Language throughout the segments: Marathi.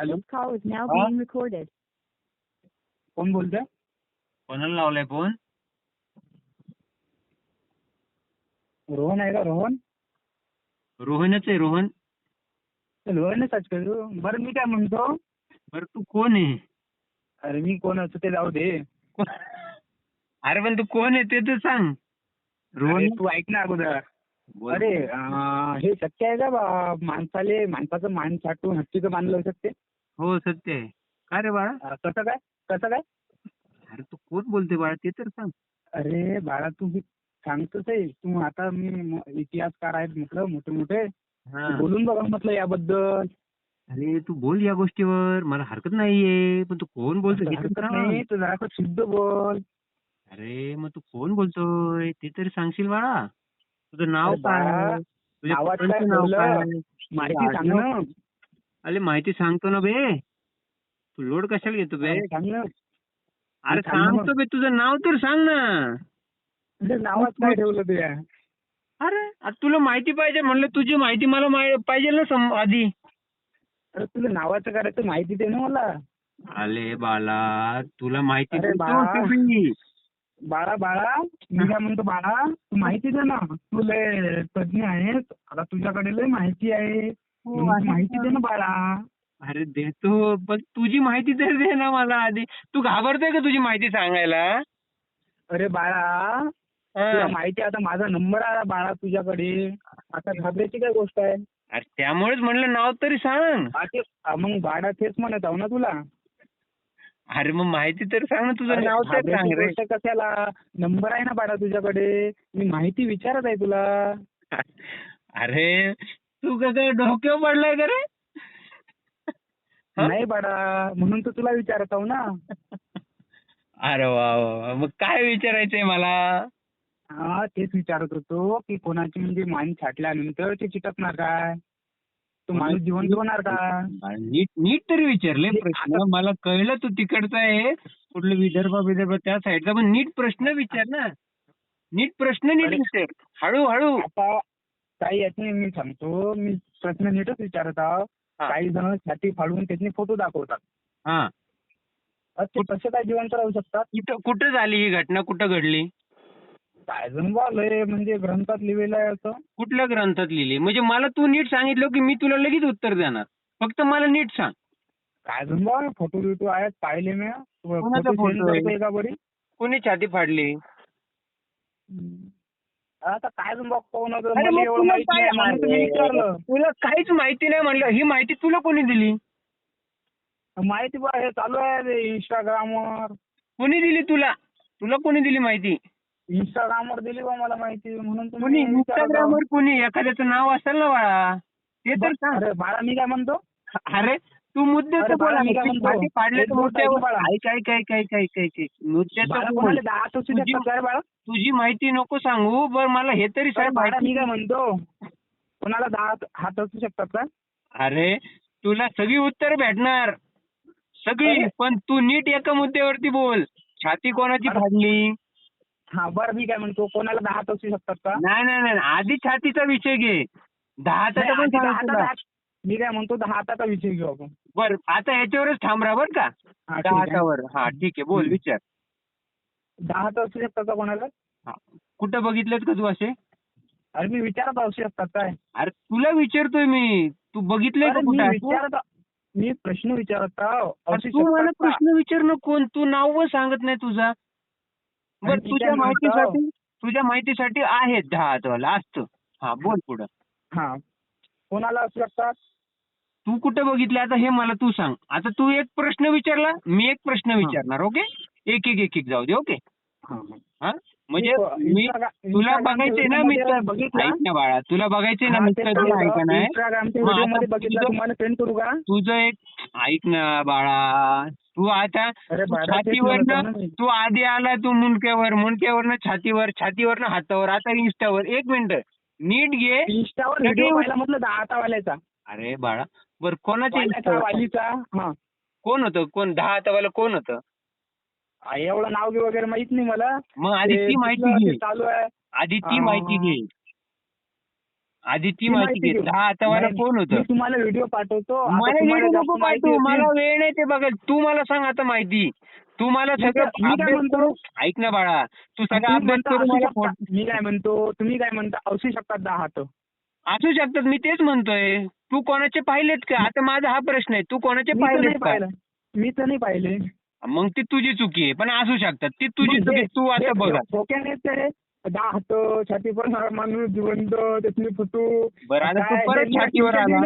Hello. This call is now Huh? being recorded. कोण बोलतोय? कोणाला लावलाय फोन. रोहन आहे का? रोहन? रोहनच आहे रोहन. रोहनच आज करू? बरं मी काय म्हणतो? बरं तू कोण आहे? अरे मी कोण असतो ते जाऊ दे. अरे पण तू कोण आहे ते तर सांग. रोहन? तू ऐक ना अगोदर. अरे हे शक्य आहे का माणसाले माणसाचं मान साठवून हत्तीचं मान लावू शकते? हो सत्य आहे. काय रे बाळा? अं, कसं काय? कसं काय? अरे तू कोण बोलते बाळा? ते तर सांग. अरे बाळा तू हे सांगतोच आहे. तू आता मी म- इतिहासकार आहेत म्हटलं मोठे मोठे हा. बोलून बघा म्हटलं याबद्दल. अरे तू बोल या गोष्टीवर. मला हरकत नाहीये. पण तू कोण बोलतोय हे तर हरकत सांग. नाही. तू जरा शुद्ध बोल. अरे मग तू कोण बोलतोय? ते तरी सांगशील बाळा. तुझं नाव अरे बाळा, काय तुझ्या नावात पप्पांचं काय नाव ठेवलं? काय माहिती सांग ना. अरे माहिती सांगतो ना बे. तू लोड कशाला घेतो बे? सांग ना. अरे. सांगतो बे तुझं नाव तर सांग ना. नावात काय ठेवलं तुझ्या अरे तुला माहिती पाहिजे म्हणलं तुझी माहिती मला पाहिजे ना आधी. अरे तुला नावाचं करायचं माहिती दे ना मला. अरे बाला तुला माहिती बाळा. बाळा बाळा मी काय म्हणतो बाळा तू माहिती दे ना. तू लय तज्ञ आहेस. आता तुझ्याकडे लय माहिती आहे. माहिती दे ना बाळा. अरे देतो पण तुझी माहिती तर दे ना मला आधी. तू घाबरतोय का तुझी माहिती सांगायला? अरे बाळा हा. तुला माहिती आता माझा नंबर आला बाळा तुझ्याकडे. आता घाबरायची काय गोष्ट आहे? अरे त्यामुळेच म्हणलं नाव तरी सांग. हा, हा, मग बाळा तेच म्हणत आहो ना तुला. अरे मग माहिती तर सांग ना तुझं अरे, नाव तर सांग घाबरायची रे. गोष्ट कशाला? नंबर आहे ना बाळा तुझ्याकडे. मी माहिती विचारत आहे तुला. अरे तू कसं डोक्यावर पडलाय का रे? नाही बाळा म्हणून तर तुला विचारत आहो ना. अरे वा वा. मग काय विचारायचंय मला? हा तेच विचारत होतो की कोणाची म्हणजे मान छाटल्यानंतर ते चिटकणार काय? तो माणूस जिवंत होणार का? नीट नीट तरी विचारले प्रश्न. मला कळलं तू तिकडचा आहे कुठलं विदर्भ विदर्भ त्या साईडचा पण नीट प्रश्न विचार ना. नीट प्रश्न नीट. विचार. हळूहळू आता काही यात नाही मी सांगतो. मी प्रश्न नीटच विचारत आहो. हा. काही जण छाती फाडून त्याचे फोटो दाखवतात. हा. अरे ते कसे काय जिवंत राहू शकतात? कुठं कुठं झाली ही घटना? कुठं घडली? काय जण बोलय म्हणजे ग्रंथात लिहिलेलं आहे असं. कुठल्या ग्रंथात लिहिली? म्हणजे मला तू नीट सांगितलं की मी तुला लगेच उत्तर देणार. फक्त मला नीट सांग. काय जण बा फोटो बिटो आहेत पाहिले मी. कोणाचा फोटो आहे? का बरी? कोणी छाती फाडली? आता काय तुला काहीच माहिती नाही म्हणलं. ही माहिती तुला कोणी दिली? माहिती बा हे चालू आहे रे इंस्टाग्रामवर कोणी दिली तुला? तुला कोणी दिली माहिती? इंस्टाग्रामवर दिली बा मला माहिती. म्हणून तर कोणी? मी विचारत आहो. इंस्टाग्रामवर कोणी? एखाद्याचं नाव असेल ना बाळा. ते तर सांग. अरे बाळा मी काय म्हणतो? अरे तू मुद्द्याचं बाळा, बोला एक तर मुद्द्यावर ऐक. ऐक ऐक ऐक ऐक ऐक मुद्द्याचं बोल. तुझी- माहिती नको सांगू बर मला हे तरी बाळा मी काय म्हणतो? कोणाला दहा हात- असू शकतात का? अरे तुला सगळी उत्तर भेटणार. सगळी. पण तू नीट एका मुद्द्यावरती बोल. छाती कोणाची. फाडली? हा बरं मी काय म्हणतो? कोणाला दहा हात असू शकतात का? नाही नाही नाही आधी छातीचा विषय घे. पण दहा. हाताचा- मी काय म्हणतो? दहा हाताचा विषय घेऊ आपण. बर आता याच्यावरच थांब राहा बर का. हा, ठीक आहे. दहाच्यावर हा ठीक आहे. बोल हम्म. विचार. दहा हात असू शकतात का कोणाला. कुठं बघितलेत का तू असे? अरे मी विचारत असू शकतात काय? अरे तुला विचारतोय मी. तू बघितलंय का अरे मी कुठं? असं? विचारत मी प्रश्न विचारत आहो. अरे तू मला का? प्रश्न विचार ना कोण? तू नाव व सांगत नाही तुझा. बर तुझ्या म्हणतो? माहितीसाठी तुझ्या माहितीसाठी आहेत दहा हातवाला असतं हा बोल पुढं. हा. कोणाला असू शकतात? तू कुठं बघितलं? आता हे मला तू सांग. आता तू एक प्रश्न विचारला मी एक प्रश्न विचारणार ओके? एक एक एक एक जाऊ दे ओके? हा, म्हणजे मी- तुला बघायचंय ना मित्र बघितला? ऐक ना बाळा तुला बघायचंय ना मित्र तुला. ऐका नाही आता तुझं- एक ऐक ना बाळा तू आता अरे तू आधी आला तू मुंडक्यावर मुंडक्यावरनं छातीवर छातीवरनं हातावर आता इंस्टावर एक मिनिट. नीट घे. इंस्टावर म्हटलं दहा हातावाल्याचा अरे बाळा बर कोणाच्या वालीचा हा. कोण होतं? कोण? दहा हातावाला कोण होतं? एवढं नाव वगैरे माहीत नाही मला. मग आधी ते माहिती घे. चालू आहे? आधी ती. माहिती घे. आधी ती माहिती घे. दहा हातावाला कोण होतं? तुम्हाला व्हिडिओ पाठवतो. मला जास्त नको पाठवू. मला वेळ नाही ते बघायला तू मला सांग आता माहिती. तू मला सगळं अभ्यास ऐक ना बाळा. तू सगळा अभ्यास करून मला मी काय म्हणतो? तुम्ही काय म्हणता? असू शकतात दहा हात. असू शकतात. मी तेच म्हणतोय. तू कोणाचे पाहिलेत का? आता माझा हा प्रश्न आहे. तू कोणाचे मी तर नाही पाहिलेत का? पाहिलं. मी तर नाही पाहिले. मग ती तुझी चुकी आहे. पण असू शकतात. ती तुझी मग चुकी. तू आता बघा. डोक्याने ते दहा हात छाती पण माणूस जिवंत त्यातली फुटू. बरं आता तू काय, परत छातीवर आला?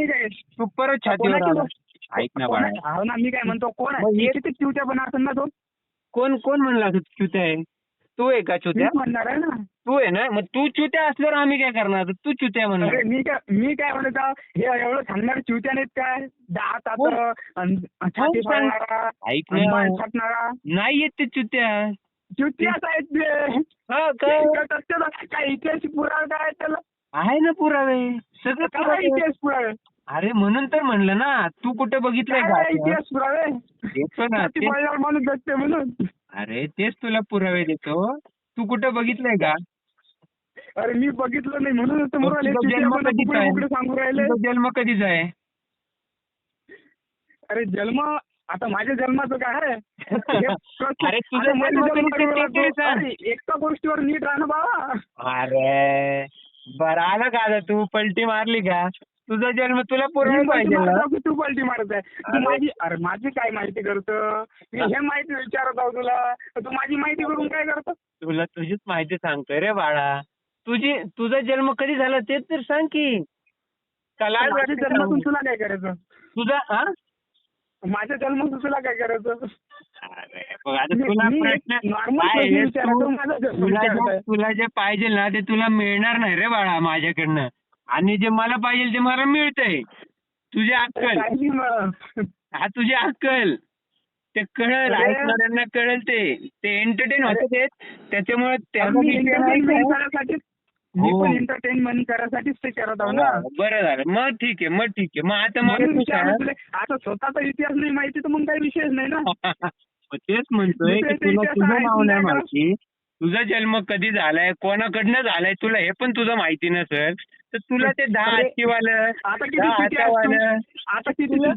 तू परत छातीवर कोणाची आला. गोष्ट- ऐक ना बाळा. कोणा- हो ना मी काय म्हणतो कोण मग आहे हे- किती चिवट्या पण असेल ना तो? कोण कोण म्हणला असं चुत्या आहे? तू आहे का चुत्या? म्हणणार आहे ना. तू आहे ना? मग तू चुत्या असल्यावर आम्ही काय करणार? तू चुत्या म्हणणार अरे मी काय मी काय म्हणत हे एवढं सांगणार चिवट्या नाहीत काय? दहा फाडणारा ऐक नाही येत ते चुत्या. चिवट्याच आहेत हा काय इतिहास पुरावा काय त्याला? आहे ना पुरावे. सगळं काय इतिहास पुरावे? अरे म्हणून तर म्हणलं ना. तू कुठे बघितलंय का? इतिहास पुरावे? म्हणून. अरे तेच तुला पुरावे देतो. तू कुठे बघितलंय का? अरे मी बघितलं नाही म्हणून मग म्हणून तुझा जन्म कधीचा आहे? कुकडे सांगू राहिले? तुझा जन्म कधीचा आहे? अरे जन्म आता माझ्या जन्माचं काय आहे? हे प्रश्न- अरे तुझा आता माझ्या जन्म ते तरी. सांग. अरे, एका गोष्टीवर नीट राहणं बाबा अरे बरं आलं का आता तू? पलटी मारली का? तुझा जन्म तुला पलटी पाहिजे तू पलटी मारत आहे. तू. माझी अरे माझी काय माहिती करतो? मी हे. माहिती विचारत आहो तुला. तू माझी माहिती करून काय करतो? तुला तुझीच माहिती सांगतोय रे बाळा. तुझी तुझा जन्म कधी झाला ते तर सांग की. का लाज माझ्या वाटते जन्मातून? तुला काय करायचं? तुझा हा? माझ्या जन्मातून तुला काय करायचं? तुला जे पाहिजे ना ते तुला मिळणार नाही रे बाळा माझ्याकडनं. आणि जे मला पाहिजे ते मला मिळतंय. तुझी अक्कल. नाही मग. हा तुझी अक्कल. ते कळल अरे. ऐकणाऱ्यांना कळल ते. ते एंटरटेन. होते ते. त्याच्यामुळे entertainment करायसाठी मी हो. पण एंटरटेनमेंट करायसाठीच ते करत आहो ना. बरं झालं. मग ठीक आहे मग ठीक आहे. मग आता मला म्हणून तू विचारलं सांग. तुला. आता स्वतःचा इतिहास नाही माहिती तर मग काही विषयच नाही ना. मग तेच म्हणतोय की दुसऱ्याचा तुला इतिहास तुझं नाव नाही काय माहिती. तुझा जन्म कधी झालाय? कोणाकडनं झालाय? तुला हे पण तुझं माहिती नसेल तर तुला ते दहा अरे, हातीवालं आता किती चुकी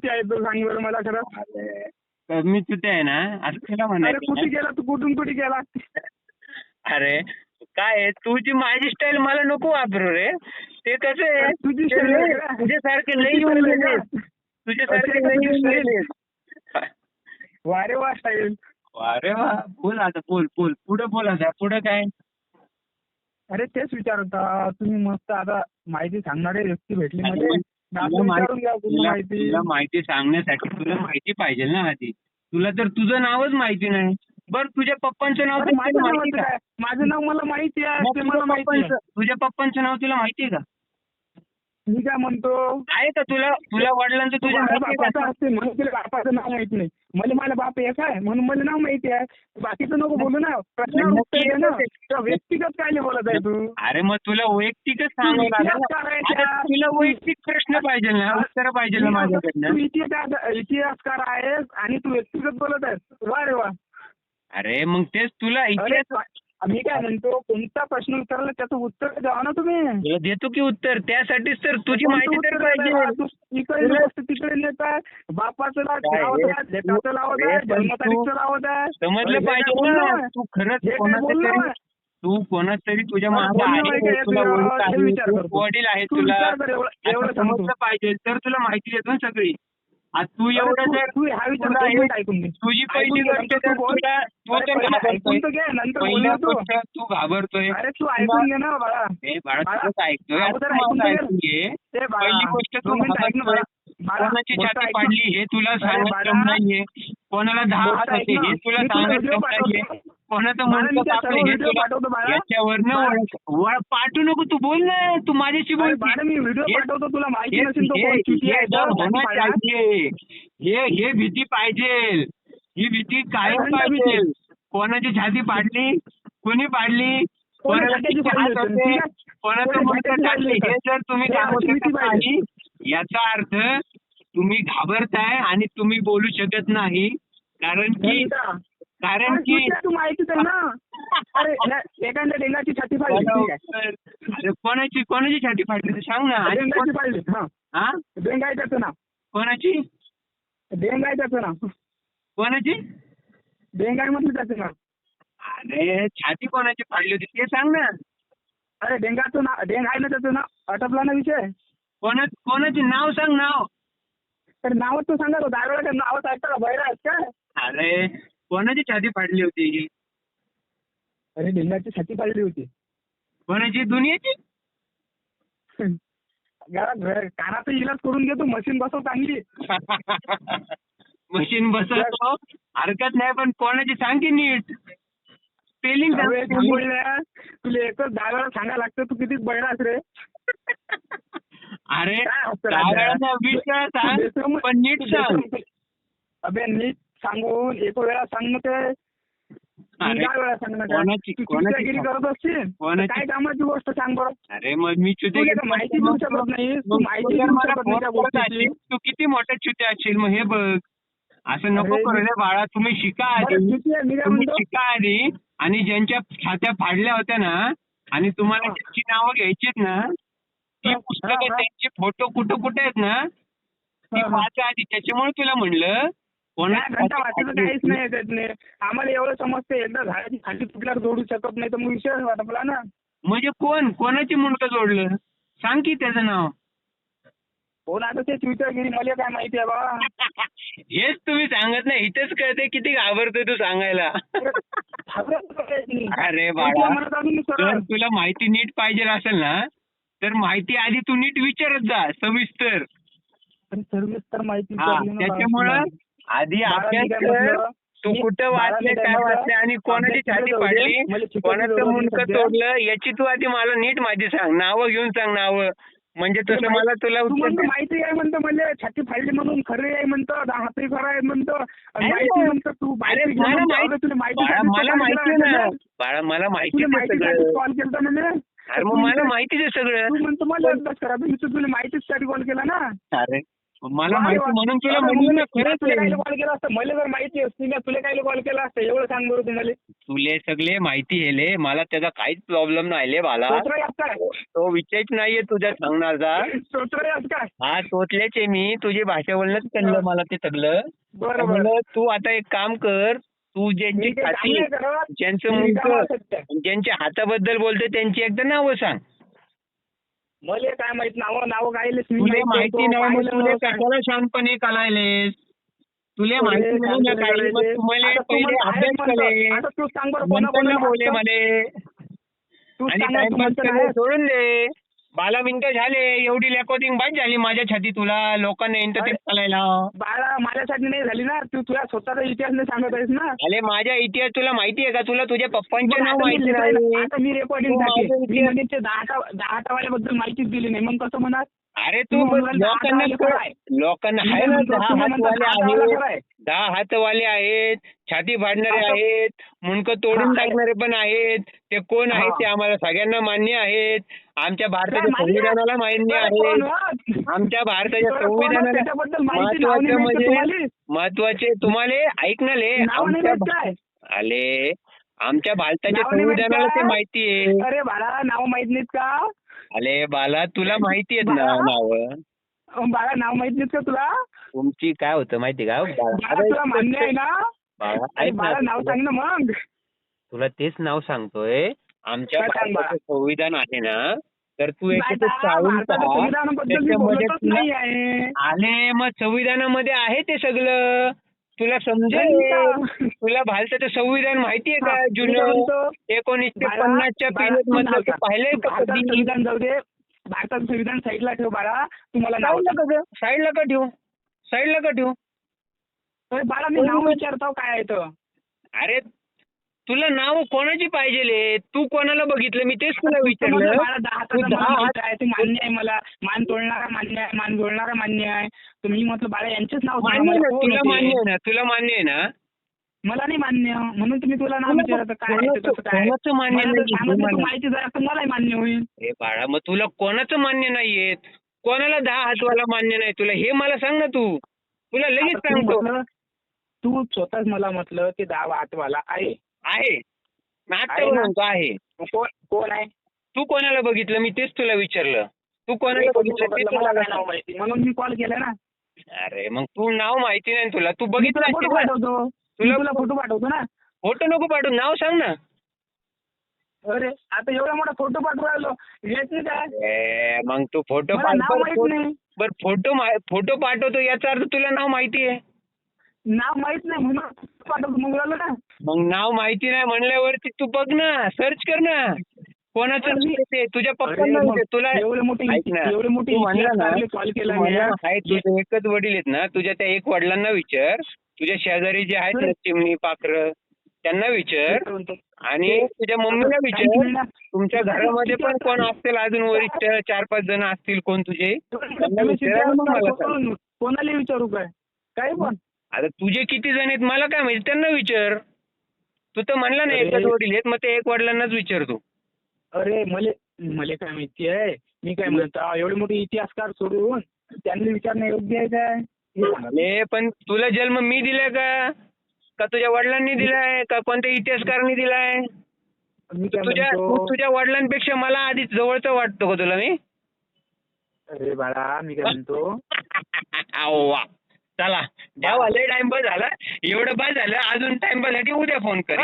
आहेत आता सांग बरं मला खरं? मी तुझे आहे ना असं तुला अरे म्हणायचं कुठे गेला तू? कुठून कुठे गेला? अरे काय तुझी माझी स्टाईल मला नको वापरू रे. ते कसं आहे. तुझ्यासारखे लई तुझी येऊन गेले. तुझ्यासारखे लई येऊन. गेले वारे वा स्टाईल अरे वा बोल आता बोल बोल. पुढे बोल आता पुढे काय? अरे तेच विचारत होता. तुम्ही मस्त आता माहिती सांगणारे व्यक्ती भेटली मध्ये तुला माहिती सांगण्यासाठी तुला माहिती पाहिजे ना आधी. तुला तर तुझं नावच माहिती नाही. बर तुझ्या पप्पांचं नाव माहिती का? माझं नाव मला माहिती आहे तुझ्या मला माहिती आहे पप्पांचं तुझ्या पप्पांचं नाव तुला माहिती आहे का? मी काय म्हणतो? आहे का तुला तुला वडिलांचं तुझ्या बापाचं नाव माहीत नाही. मला माझा बाप एक आहे. म्हणून मला नाव माहिती आहे. बाकीचं नको बोलू ना. प्रश्नावर उत्तर दे ना. तर व्यक्तिगत काय बोलत आहे तू? अरे मग तुला वैयक्तिकच सांगावं लागेल? तुला वैयक्तिक प्रश्न पाहिजे ना उत्तर पाहिजे ना माझ्याकडनं. तू इतिहास इतिहासकार आहेस आणि तू व्यक्तिगत बोलत आहेस. वा रे वा. अरे मग तेच तुला अरे इतिहास मी काय म्हणतो कोणता प्रश्न विचारला त्याचं उत्तर द्यावा ना तुम्ही तुला देतो की उत्तर त्यासाठीच तर तुझी माहिती तर पाहिजे इकडे गोष्ट तिकडे नेताय बापाचं लाव काय लावत हे? आहे लेकाचं लावत अरे आहे पण जन्मतारीखचं तू- लावत आहे समजलं पाहिजे ना? तू खरंच कोणाचं तरी आहे? तू कोणाच तरी तुझ्या मागे आहे तुला याचं? ओळख आहे विचार तू करतो. वडील आहे तू तुला विचार कर एवढं-. समजलं पाहिजे तर तुला माहिती देतो ना सगळी तू एवढं तुझी पहिली गोष्ट तू घाबरतोय पहिली गोष्ट तू कोणाची गोष्ट छाती. पाडली हे तुला सांगत नाहीये. कोणाला दहा हात होते. हे तुला सांगत नाहीये. कोणाचं पाठवतो पाठवू नको तू बोल ना तू माझ्याशी बोल मी व्हिडिओ हे- पाठवतो तुला माहिती हे- नसेल हे- भीती पाहिजे ही भीती कायम कोणता पाहिजे? कोणाची छाती पाडली कोणी पाडली कोणाला? कोणाचं टाकली हे? जर तुम्ही. नाही याचा अर्थ तुम्ही घाबरताय आणि तुम्ही बोलू शकत नाही कारण की. कारण की तू माहिती दे ना. एखाद्या डेंगाची छाती अरे कोणाची कोणाची छाती ते सांग ना. डेंगाची फाडली हा. हा? डेंग त्याचं नाव कोणाची? डेंग त्याचं नाव कोणाची? डेंग आहे म्हटलं त्याचं नाव अरे छाती कोणाची फाडली होती ते सांग ना. अरे डेंगाचं नाव डेंग आहे ना त्याचं नाव अटपला ना विषय. कोणा कोणाचे नाव सांग नाव. तर नाव तू सांगा तो दारोडा नावच ऐकता का? बैरा आहेत काय? अरे कोणाची छाती फाडली होती? अरे डेंगाची छाती फाडली होती. कोणाची? दुनियाची? कानाचा इलाज करून घे तू मशीन बसव चांगली. मशीन बसवतो हरकत नाही पण कोणाची सांग की नीट. स्पेलिंग तुला एकच दहा वेळा सांगायला लागतं तू किती बैरास रे. अरे काय हसतो दहा राजा? वेळा नाही, वीस वेळा सांग पण नीट तू सांग अबे नीट सांगून एक वेळा सांग ना ते वेळा कोणाची- तू कोणाची? करत तर कोणाची- काय कामाची गोष्ट सांग बरं अरे मग मी चुते तर माहिती देऊ शकत नाही तू माहिती देऊ शकत नाही त्या गोष्टीची तू किती मोठे चुते असशील मग हे बघ असं नको अरे करू रे बाळा तुम्ही शिका बरं, आधी किती आहे? मी काय तुम्ही म्हणतो शिका आधी आणि ज्यांच्या छात्या फाडल्या होत्या ना आणि तुम्हाला. त्यांची नावं घ्यायचीत ना ती हा, पुस्तकं हा. त्यांचे फोटो कुठं कुठे आहेत ना ती हा, हा. वाचा आधी त्याच्यामुळे तुला म्हणलं घंटा वाचायचं काहीच नाही त्यात नाही आम्हाला एवढं समजते एकदा झाडाची खाली तुटल्यावर जोडू शकत नाही तर मग विषय वाटपला ना. म्हणजे कोण? कोणाची मुंडकं जोडलं? सांग की त्याचं नाव. कोण आता ते ट्विटर गिरी मला काय माहिती आहे बा. हेच तुम्ही सांगत नाही. इथेच कळते किती घाबरतोय तू सांगायला. अरे बाळा. तुला माहिती नीट पाहिजे असेल ना तर माहिती आधी तू नीट विचारत जा सविस्तर. पण सर्व्हिस तर माहिती त्याच्यामुळं. आधी अभ्यास कर? तू कुठं वाचले काय? वाचले आणि कोणाची छाती. पाडली कोणाचं मुंडकं. तोडलं याची तू आधी मला नीट माहिती सांग नावं घेऊन सांग नावं म्हणजे तसं माहिती- मला तुला. माहिती आहे म्हणतो मला छाती फाडली म्हणून खरे आहे म्हणतो हाती खरं आहे म्हणतो तू मला माहिती साठी ना बाळा मला माहिती कॉल केला म्हणे अरे मग मला माहितीच आहे सगळं तू म्हणतो मला अभ्यास करा मी तुला माहितीसाठी कॉल केला ना अरे मला माहिती. म्हणून तुला म्हणून ना खरंच. कॉल केला असता. मला जर माहिती असती मी तुला काय कॉल केला असता? एवढं सांग बरं तुम्हाला. तुले सगळे माहिती हेले मला त्याचा काहीच प्रॉब्लेम नाही ले बाला सोचरा यात काय? तो विषयच नाहीये तुझ्या सांगण्याचा हा तोचलेच आहे मी. तुझी भाषा बोलणंच कळलं मला ते सगळं बरं. तू आता एक काम कर. तू ज्यांची. ज्यांचं मी रिकामा मुंडकं सध्या. ज्यांच्या हाताबद्दल बोलते त्यांची एकदा नावं सांग. मला काय माहीत नाव नाव गायलेस तुले माहीत नाही मग तुले. कशाला शहाणपणे कलायलेस तुले माहिती नाही ना मग तुम्हाला तू पहिले अभ्यास. करे आता तू सांग बरं नंतर कोणाकोणाला ना बोले वाटतं? मले तू आणि टाइमपास सोडून दे बारा मिनिटं झाले एवढी लेकोटिंग बाद झाली माझ्यासाठी तुला लोकांना एंटरटेन. करायला. बाळा माझ्यासाठी नाही झाली ना तू तुझ्या स्वतःचा इतिहास नाही सांगत आहेस ना? अरे माझ्या इतिहास तुला माहिती आहे का? तुला तुझ्या पप्पांचे नाव माहिती नाही आता मी रेकॉर्डिंग माझं ते दहा दहा टवाल्याबद्दल माहितीच दिली नाही. मग कसं म्हणणार अरे तू लोकांना? लोकांना आहे ना दहा हातवाले आहेत काय? दहा हातवाले आहेत छाती फाडणारे आहेत मुंडकं तोडून. टाकणारे पण आहेत ते कोण आहेत. ते आम्हाला सगळ्यांना मान्य आहेत आमच्या भारताच्या? संविधानाला मान्य आहे? आमच्या भारताच्या? संविधानाला महत्वाचं म्हणजे तुम्हाला? महत्त्वाचे तुम्हाला ऐक ना ले नाव नाही आमच्या? आले आमच्या भारताच्या संविधानाला ते? माहिती आहे अरे बाळा नाव माहीत नाहीत का आले बाला तुला माहिती आहेत ना बाळा? नाव. बाळा नाव माहीत नाहीत का तुला? तुमची काय होतं माहिती का? बाळा तुला मान्य आहे ना? बाळा अरे ऐक ना बाळा नाव सांग ना मग. तुला तेच नाव सांगतोय. आमच्या काय सांग भारताचं संविधान आहे ना तर तू बाळा, याच्यात चालून भारताच्या पहा संविधानाबद्दल मी त्याच्यामध्ये बोलतच तुला नाही आहे. आले मग संविधानामध्ये आहे ते सगळं. तुला समजेल. तुला भारताचं संविधान माहितीये का जुनं? एकोणीसशे पन्नासच्या पिरियड मधलं. पाहिलंय का संविधान जाऊ दे. भारताचं संविधान साईडला ठेव बाळा. तुम्हाला साईडला का साईडला का ठेवू? साईडला का ठेवू? बाळा मी नाव विचारतो काय आहे तर अरे तुला नाव कोणाची पाहिजे तू कोणाला बघितलं? मी तेच तुला विचारलं. दहा तू मान्य आहे मला. मान तोडणारा मान्य आहे. मान जोडणारा मान्य आहे. तुम्ही म्हटलं बाळा यांचेच नाव मान्य तुला? मान्य आहे ना? तुला मान्य आहे ना? मला नाही मान्य. म्हणून तुम्ही तुला नाव विचारत काय मान्य जर तुम्हाला? माहिती जरा. मलाही मान्य होईल? अरे बाळा मग तुला कोणाचं मान्य नाहीये कोणाला दहा हातवाला मान्य नाही तुला? हे मला सांग ना तू. तुला लगेच सांगतो. तू स्वतःच मला म्हटलं की दहा आठवाला आहे. आहे. ना? म्हणतो आहे. कोण कोण आहे? तू कोणाला बघितलं? मी तेच तुला विचारलं. तू कोणाला बघितलं? ते तुला मला काय नाव माहिती? म्हणून मी कॉल केला ना. अरे मग तू नाव माहिती नाही तुला. तू बघितलं तुला फोटो असेल ना? पाठवतो. मी तुला- तुला फोटो पाठवतो ना. फोटो नको पाठवू. नाव सांग ना. अरे आता एवढा मोठा फोटो पाठवू राहिलो. येत नाही काय? ए, मग तू फोटो मला नाव पाठव माहीत नाही. बर फोटो फोटो पाठवतो. याचा अर्थ तुला नाव माहिती आहे. नाव माहीत नाही म्हणून. पाठवतो. मग राहिलो ना? मग नाव माहिती नाही म्हणल्यावरती तू बघ ना. सर्च कर ना. कोणाचं नाव तुझ्या पप्पांना. तुला एवढे मोठे ऐक ना, एवढे मोठे तू म्हणला ना कॉल केला तू मी म्हणला ना, आहे तुझे एकच वडील आहेत ना. तुझ्या त्या एक वडिलांना विचार. तुझ्या शेजारी जे आहेत ना. चिमणी पाखरं त्यांना विचार. आणि तुझ्या मम्मीला विचार. तुमच्या घरामध्ये पण कोण असतील अजून वरिष्ठ? चार पाच जण असतील कोण तुझे? त्यांना विचार आणि मग मला सांग. कोणाला विचारू काय? काही पण. आता तुझे किती जण आहेत? मला काय माहिती? त्यांना विचार. तू तर म्हणला ना. एकच वडील आहेत मग ते एक वडिलांनाच विचार तू. अरे मले मले काय माहिती आहे? मी काय म्हणतो एवढे मोठे इतिहासकार सोडून त्यांना विचारणं योग्य आहे काय. अरे पण तुला जन्म मी दिलाय का? का तुझ्या वडिलांनी दिलाय? का कोणत्या इतिहासकारांनी दिलाय? तुझ्या तुझ्या वडिलांपेक्षा मला आधीच जवळचा वाटतो का तुला मी? अरे बाळा मी काय म्हणतो? चला. द्यावा लय टाइमपास झाला. एवढं पास झालं अजून टाइमपाससाठी उद्या फोन कर.